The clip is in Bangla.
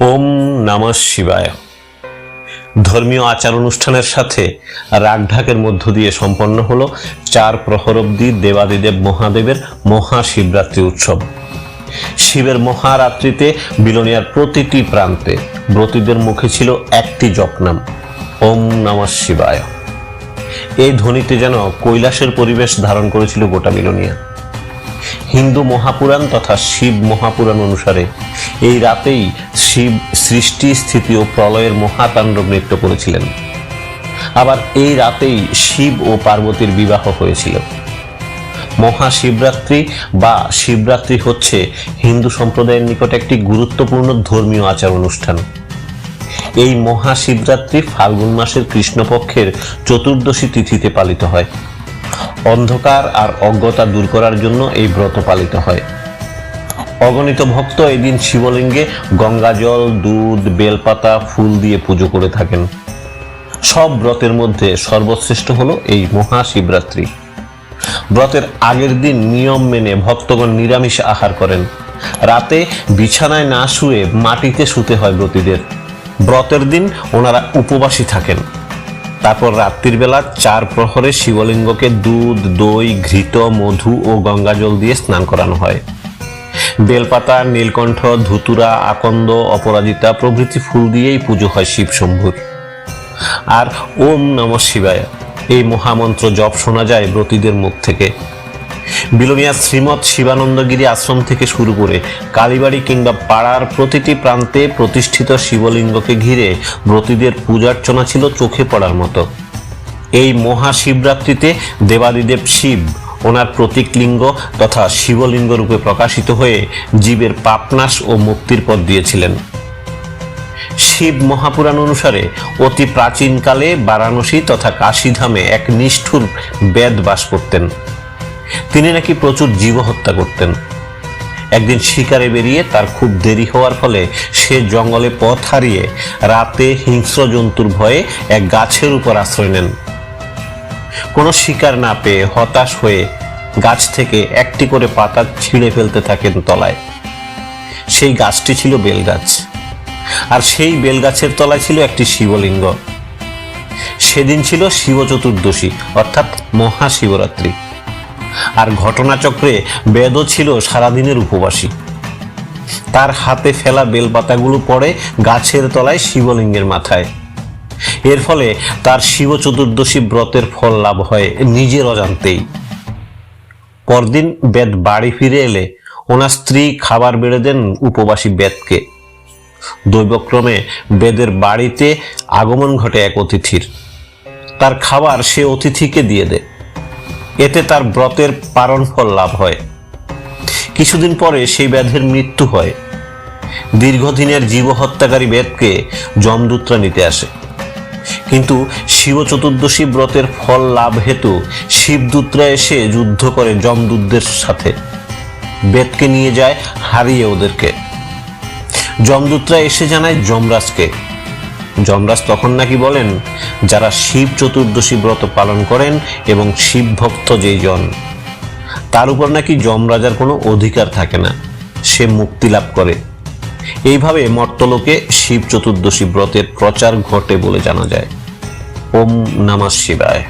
ওম নমঃ শিবায়। ধর্মীয় আচার অনুষ্ঠানের সাথে রাগঢাকের মধ্য দিয়ে সম্পন্ন হলো চার প্রহর অব্দি দেবাদিদেব মহাদেবের মহাশিবরাত্রি উৎসব। শিবের মহারাত্রিতে বিলোনিয়ার প্রতিটি প্রান্তে ব্রতীদের মুখে ছিল একটি জপনাম, ওম নমঃ শিবায়। এই ধ্বনিতে যেন কৈলাসের পরিবেশ ধারণ করেছিল গোটা বিলোনিয়া। হিন্দু মহাপুরাণ তথা শিব মহাপুরাণ অনুসারে এই রাতেই শিব সৃষ্টি, স্থিতি ও প্রলয়ের মহাতাণ্ডব নৃত্য করেছিলেন। আবার এই রাতেই শিব ও পার্বতীর বিবাহ হয়েছিল। মহাশিবরাত্রি বা শিবরাত্রি হচ্ছে হিন্দু সম্প্রদায়ের নিকট একটি গুরুত্বপূর্ণ ধর্মীয় আচার অনুষ্ঠান। এই মহাশিবরাত্রি ফাল্গুন মাসের কৃষ্ণপক্ষের চতুর্দশী তিথিতে পালিত হয়। অন্ধকার আর অজ্ঞতা দূর করার জন্য এই ব্রত পালিত হয়। অগণিত ভক্ত এদিন শিবলিঙ্গে গঙ্গাজল দুধ, বেলপাতা, ফুল দিয়ে পুজো করে থাকেন। সব ব্রতের মধ্যে সর্বশ্রেষ্ঠ হলো এই মহাশিবরাত্রি। ব্রতের আগের দিন নিয়ম মেনে ভক্তগণ নিরামিষ আহার করেন। রাতে বিছানায় না শুয়ে মাটিতে শুতে হয় ব্রতীদের। ব্রতের দিন ওনারা উপবাসী থাকেন। তারপর রাত্রির বেলা চার প্রহরে শিবলিঙ্গকে দুধ, দই, ঘৃত, মধু ও গঙ্গাজল দিয়ে স্নান করানো হয়। বেলপাতা, নীলকণ্ঠ, ধুতুরা, আকন্দ, অপরাজিতা প্রভৃতি ফুল দিয়েই পুজো হয় শিব শম্ভুর। আর ওম নম শিবায়। এই মহামন্ত্র জপ শোনা যায় ব্রতীদের মুখ থেকে। বিলোনিয়া শ্রীমৎ শিবানন্দগিরি আশ্রম থেকে শুরু করে কালীবাড়ি কিংবা পাড়ার প্রতিটি প্রান্তে প্রতিষ্ঠিত শিবলিঙ্গকে ঘিরে ব্রতীদের পূজার্চনা ছিল চোখে পড়ার মতো। এই মহাশিবরাত্রিতে দেবাদিদেব শিব, ওনার প্রতীকলিঙ্গ তথা শিবলিঙ্গ রূপে প্রকাশিত হয়ে জীবের পাপনাশ ও মুক্তির পথ দিয়েছিলেন। শিব মহাপুরাণ অনুসারে অতি প্রাচীনকালে বারাণসী তথা কাশীধামে এক নিষ্ঠুর বেদ বাস করতেন। তিনি নাকি প্রচুর জীব হত্যা করতেন। একদিন শিকারে বেরিয়ে তার খুব দেরি হওয়ার ফলে সে জঙ্গলে পথ হারিয়ে রাতে হিংস্র জন্তুর ভয়ে এক গাছের উপর আশ্রয় নেন। কোনো শিকার না পেয়ে হতাশ হয়ে গাছ থেকে একটি করে পাতা ছিঁড়ে ফেলতে থাকেন তলায়। সেই গাছটি ছিল বেলগাছ, আর সেই বেলগাছের তলায় ছিল একটি শিবলিঙ্গ। সেদিন ছিল শিব চতুর্দশী অর্থাৎ মহাশিবরাত্রি। আর ঘটনাচক্রে বেদও ছিল সারাদিনের উপবাসী। তার হাতে ফেলা বেলপাতাগুলো পড়ে গাছের তলায় শিবলিঙ্গের মাথায়। এর ফলে তার শিব চতুর্দশী ব্রতের ফল লাভ হয় নিজের অজান্তেই। পরদিন বেদ বাড়ি ফিরে এলে ওনার স্ত্রী খাবার বেড়ে দেন উপবাসী বেদকে। দৈবক্রমে বেদের বাড়িতে আগমন ঘটে এক অতিথির। তার খাবার সে অতিথিকে দিয়ে দেয়। এতে তার ব্রতের পারণ ফল লাভ হয়। কিছুদিন পরে সেই ব্যাধের মৃত্যু হয়। দীর্ঘদিনের জীব হত্যাকারী বেদকে যমদূতরা নিতে আসে। কিন্তু শিব চতুর্দশী ব্রতের ফল লাভ হেতু শিবদূতরা এসে যুদ্ধ করে যমদূতদের সাথে। বেদকে নিয়ে যায় হারিয়ে ওদেরকে। যমদূতরা এসে জানায় যমরাজকে। যমরাজ তখন নাকি বলেন, যারা শিব চতুর্দশী ব্রত পালন করেন এবং শিব ভক্ত যেই জন, তার উপর নাকি যমরাজার কোনো অধিকার থাকে না, সে মুক্তি লাভ করে। এইভাবে মর্তলোকে শিব চতুর্দশী ব্রতের প্রচার ঘটে বলে জানা যায়। ওম নমঃ শিবায়।